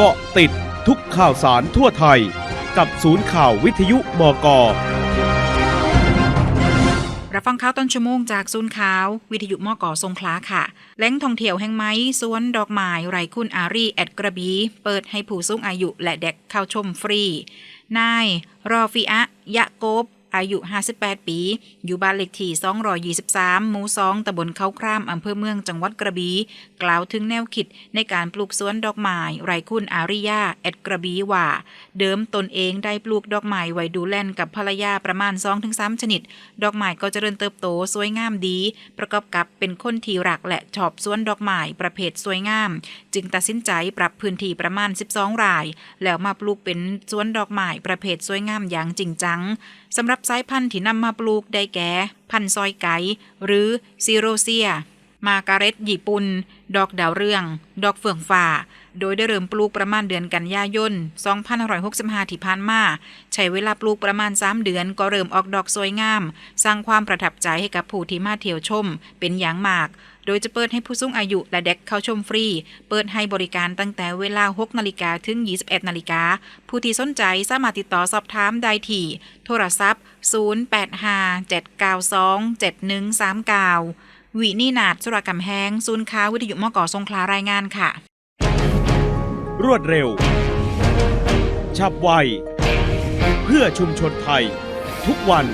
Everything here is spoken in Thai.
เกาะติดทุกข่าวสารทั่วไทย กับศูนย์ข่าววิทยุมกรับฟังข่าวต้นชั่วโมงจากศูนย์ข่าว วิทยุมอกอทรงคลาค่ะแหล่งท่องเที่ยวแห่งไม้สวนดอกไม้ไรคุณอารีแอดกระบี เปิดให้ผู้สูงอายุและเด็กเข้าชมฟรี นายรอฟิอะยะโกบ อายุ 58 ปี อยู่บ้านเลขที่ 223 หมู่ 2 ตำบลเขาคราม อำเภอเมือง จังหวัดกระบี่ กล่าวถึงแนวคิดในการปลูกสวนดอกไม้ไรคุณอาริยา แอดกระบี่ว่า เดิมตนเองได้ปลูกดอกไม้ไว้ดูแลนกับภรรยาประมาณ 2-3 ชนิด ดอกไม้ก็จเจริญเติบโตสวยงามดี ประกอบกับเป็นคนที่รักและชอบสวนดอกไม้ประเภทสวยงาม จึงตัดสินใจปรับพื้นที่ประมาณ 12 ราย แล้วมาปลูกเป็นสวนดอกไม้ประเภทสวยงามอย่างจริงจังสำหรับสายพันธุ์ที่นำมาปลูกได้แก่ พันธุ์ซอยไก่หรือซีโรเซีย มาการเร็ตญี่ปุ่น ดอกดาวเรือง ดอกเฟื่องฟ้า โดยได้เริ่มปลูกประมาณเดือนกันยายน2565 ที่ผ่านมา ใช้เวลาปลูกประมาณ 3 เดือนก็เริ่มออกดอกสวยงาม สร้างความประทับใจให้กับผู้ที่มาเที่ยวชม เป็นอย่างมาก โดยจะเปิดให้ผู้สูงอายุและเด็กเข้าชมฟรี เปิดให้บริการตั้งแต่เวลา 6 นาฬิกาถึง 21 นาฬิกา ผู้ที่สนใจสามารถติดต่อสอบถามได้ที่โทรศัพท์ 0857927139 วินีนาดสุรกำแห้งศูนย์ค้าวิทยุมก่อทรงคลารายงานค่ะ รวดเร็ว ฉับไว เพื่อชุมชนไทย ทุกวัน